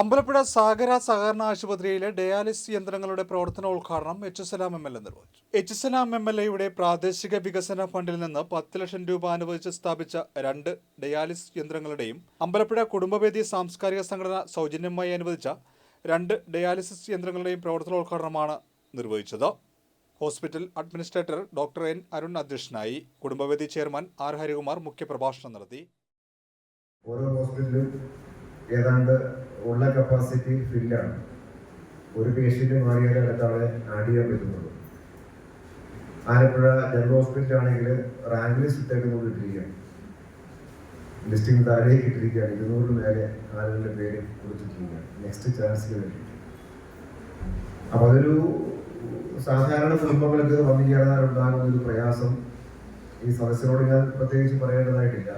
അമ്പലപ്പുഴ സാഗര സഹകരണ ആശുപത്രിയിലെ ഡയാലിസിസ് യന്ത്രങ്ങളുടെ പ്രവർത്തന ഉദ്ഘാടനം എച്ച് സലാം എം എൽ നിർവഹിച്ചു. എച്ച് എം എൽ എയുടെ പ്രാദേശിക വികസന ഫണ്ടിൽ നിന്ന് പത്ത് ലക്ഷം രൂപ അനുവദിച്ച് സ്ഥാപിച്ച രണ്ട് ഡയാലിസിസ് യന്ത്രങ്ങളുടെയും അമ്പലപ്പുഴ കുടുംബവേദി സാംസ്കാരിക സംഘടന സൗജന്യമായി അനുവദിച്ച രണ്ട് ഡയാലിസിസ് യന്ത്രങ്ങളുടെയും പ്രവർത്തനോദ്ഘാടനമാണ് നിർവഹിച്ചത്. Hospital administrator doctor N Arun അധ്യക്ഷനായി കുടുംബവേദി ചെയർമാൻ ആർ ഹരികുമാർ മുഖ്യപ്രഭാഷണം നടത്തി. ഓരോ ഹോസ്പിറ്റലും ഏതാണ്ട് ഉള്ള കപ്പാസിറ്റി ഫില്ലാണ് ഒരു പേഷ്യന്റ് മാറിയാൽ അടുത്താളെ ആഡ് ചെയ്യാൻ പറ്റുന്നുള്ളൂ. ആലപ്പുഴ ജനറൽ ഹോസ്പിറ്റൽ ആണെങ്കിൽ റാങ്ക് ലിസ്റ്റ് ഇട്ടേക്കുന്നത് ഇട്ടിരിക്കുകയാണ് ലിസ്റ്റിംഗ് താഴേക്ക് ഇട്ടിരിക്കുകയാണ്. ഇരുന്നൂറിന് മേലെ ആളുകളുടെ പേര് കൊടുത്തിട്ടിരിക്കുകയാണ്. നെക്സ്റ്റ് ചാൻസിന് വേണ്ടി. അപ്പോൾ അതൊരു സാധാരണ കുടുംബങ്ങൾക്ക് വന്നു ചേർന്നാലുണ്ടാകുന്ന ഒരു പ്രയാസം. ഈ സദസ്സിനോട് ഞാൻ പ്രത്യേകിച്ച് പറയേണ്ടതായിട്ടില്ല.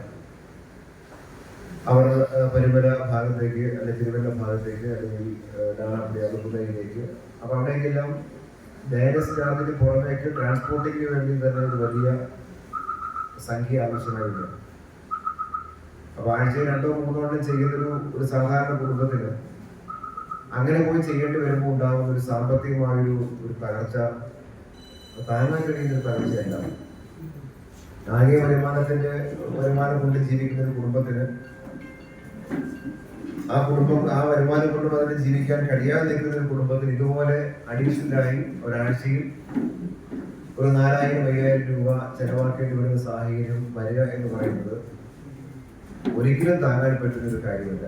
അവർ പരിമല ഭാഗത്തേക്ക് അല്ലെങ്കിൽ തിരുവല്ല ഭാഗത്തേക്ക് അല്ലെങ്കിൽ ഡാണാപ്പള്ളി അതുപുഴയിലേക്ക് അപ്പൊ അവിടേക്കെല്ലാം ഡയറസ് ചാർജിന് പുറമേക്ക് ട്രാൻസ്പോർട്ടിങ്ങിന് വേണ്ടി തന്നെ ഒരു വലിയ സംഖ്യ ആവശ്യമായില്ല അപ്പൊ ആഴ്ചയിൽ രണ്ടോ മൂന്നോ എണ്ണം ചെയ്യുന്നൊരു ഒരു സാധാരണ കുടുംബത്തിന് അങ്ങനെ പോയി ചെയ്യേണ്ടി വരുമ്പോൾ ഉണ്ടാകുന്ന ഒരു സാമ്പത്തികമായൊരു ഒരു തകർച്ച താങ്ങാൻ കഴിയുന്ന ഒരു തകർച്ചയല്ല. ആകെ വരുമാനത്തിന്റെ വരുമാനം കൊണ്ട് ജീവിക്കുന്ന ഒരു കുടുംബത്തിന് ആ കുടുംബം ആ വരുമാനം കൊണ്ട് അതിന് ജീവിക്കാൻ കഴിയാതെ നിൽക്കുന്ന ഒരു കുടുംബത്തിന് ഇതുപോലെ അഡീഷണലായി ഒരാഴ്ചയിൽ ഒരു നാലായിരം അയ്യായിരം രൂപ ചെലവാക്കേണ്ടി വരുന്ന സാഹചര്യം വരിക എന്ന് പറയുന്നത് ഒരിക്കലും താങ്ങാൻ പറ്റുന്ന ഒരു കാര്യമല്ല.